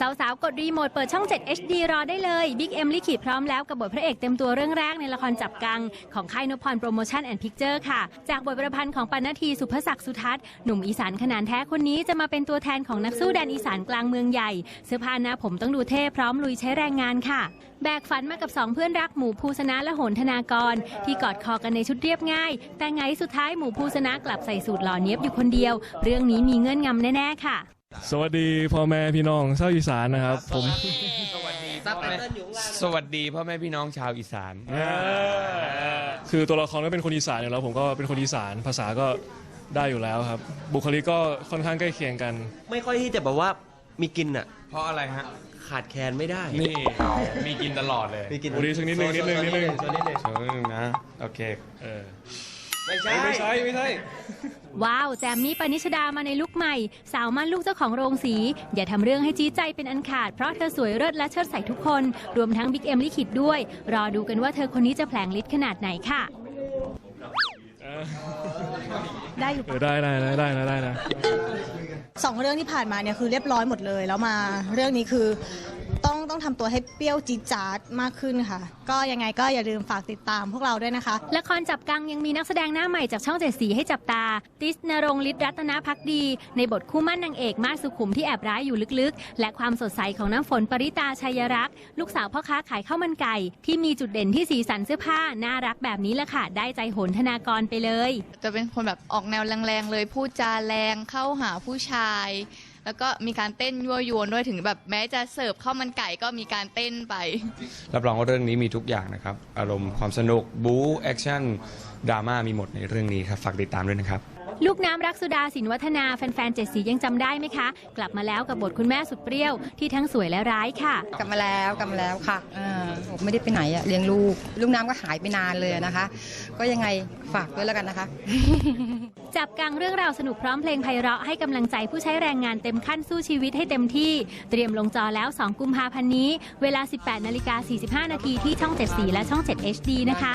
สาวๆ กดรีโมทเปิดช่อง 7 HD รอได้เลยบิ๊กเอ็มลิขิตพร้อมแล้วกับบทพระเอกเต็มตัวเรื่องแรกในละครจับกัง ของค่ายนพพรโปรโมชั่นแอนด์พิกเจอร์ค่ะ จากบทประพันธ์ของปณทีสุภศักดิ์สุทัศน์หนุ่มอีสานขนาดแท้คนนี้จะมาเป็นตัวแทนของนักสู้แดนอีสานกลางเมืองใหญ่ เสื้อผ้าหน้าผมต้องดูเท่พร้อมลุยใช้แรงงานค่ะ แบกฝันมากับสองเพื่อนรักหมูภูสนะและโหนธนากร ที่กอดคอกันในชุดเรียบง่าย แต่ไงสุดท้ายหมูภูสนะกลับใส่สูตรหล่อเนี้ยบอยู่คนเดียว เรื่องนี้มีเงื่อนงำแน่ๆค่ะ สวัสดีพ่อแม่พี่น้องชาวอีสานนะครับ ผมสวัสดีพ่อแม่สวัสดีพ่อแม่พี่น้องชาวอีสาน คือตัวละครก็เป็นคนอีสานอยู่แล้ว ผมก็เป็นคนอีสานภาษาก็ได้อยู่แล้วครับ บุคลิกก็ค่อนข้างใกล้เคียงกัน ไม่ค่อยที่จะแบบว่ามีกินอะ เพราะอะไรฮะ ขาดแคลนไม่ได้ นี่มีกินตลอดเลยมีกินโอ้ดีสักนิดนึงนิดนึงนิดนึงโชว์นิดนึงเชิญนะ โอเค เออ ไม่ใช่ ไม่ใช่ ไม่ใช่ ว้าว แจมมี่ปณิชดามาในลุคใหม่ สาวมั่นลูกเจ้าของโรงสี อย่าทำเรื่องให้จี้ใจเป็นอันขาด เพราะเธอสวยเลิศและเชิดใส่ทุกคน รวมทั้งบิ๊กเอ็มลิขิตด้วย รอดูกันว่าเธอคนนี้จะแผลงฤทธิ์ขนาดไหนค่ะ ได้อยู่เออได้ได้ได้ได้นะได้นะ สองเรื่องที่ผ่านมาเนี่ยคือเรียบร้อยหมดเลย แล้วมาเรื่องนี้คือ ต้องต้องทำตัวให้เปรี้ยวจี๊ดจ๊าดมากขึ้นค่ะ ก็ยังไงก็อย่าลืมฝากติดตามพวกเราด้วยนะคะ ละครจับกังยังมีนักแสดงหน้าใหม่จากช่องเจ็ดสีให้จับตา ติสนรงค์ฤทธิ์รัตนพักดี ในบทคู่มั่นนางเอกมาสสุขุมที่แอบร้ายอยู่ลึกๆ และความสดใสของน้ำฝนปริตาชัยรักษ์ลูกสาวพ่อค้าขายข้าวมันไก่ ที่มีจุดเด่นที่สีสันเสื้อผ้าน่ารักแบบนี้แหละค่ะ ได้ใจโหนธนากรไปเลย จะเป็นคนแบบออกแนวแรงๆเลยพูดจาแรงเข้าหาผู้ชาย แล้วก็มีการเต้นยั่วยวนด้วยถึงแบบแม้จะเสิร์ฟข้าวมันไก่ก็มีการเต้นไป รับรองว่าเรื่องนี้มีทุกอย่างนะครับ อารมณ์ความสนุก บู๊แอคชั่นดราม่ามีหมดในเรื่องนี้ครับ ฝากติดตามด้วยนะครับ ลูกน้ำรักสุดาสินวัฒนาแฟนๆเจ็ดสียังจำได้ไหมคะ กลับมาแล้วกับบทคุณแม่สุดเปรี้ยวที่ทั้งสวยและร้ายค่ะ กลับมาแล้วกลับมาแล้วค่ะอ่าผมไม่ได้ไปไหนอะเลี้ยงลูก ลูกน้ำก็หายไปนานเลยนะคะ ก็ยังไงฝากด้วยแล้วกันนะคะ จับกังเรื่องราวสนุกพร้อมเพลงไพเราะให้กำลังใจผู้ใช้แรงงานเต็มขั้นสู้ชีวิตให้เต็มที่ เตรียมลงจอแล้ว 2 กุมภาพันธ์นี้ เวลา 18นาฬิกา45นาทีที่ช่อง 74 และช่อง 7 HD นะคะ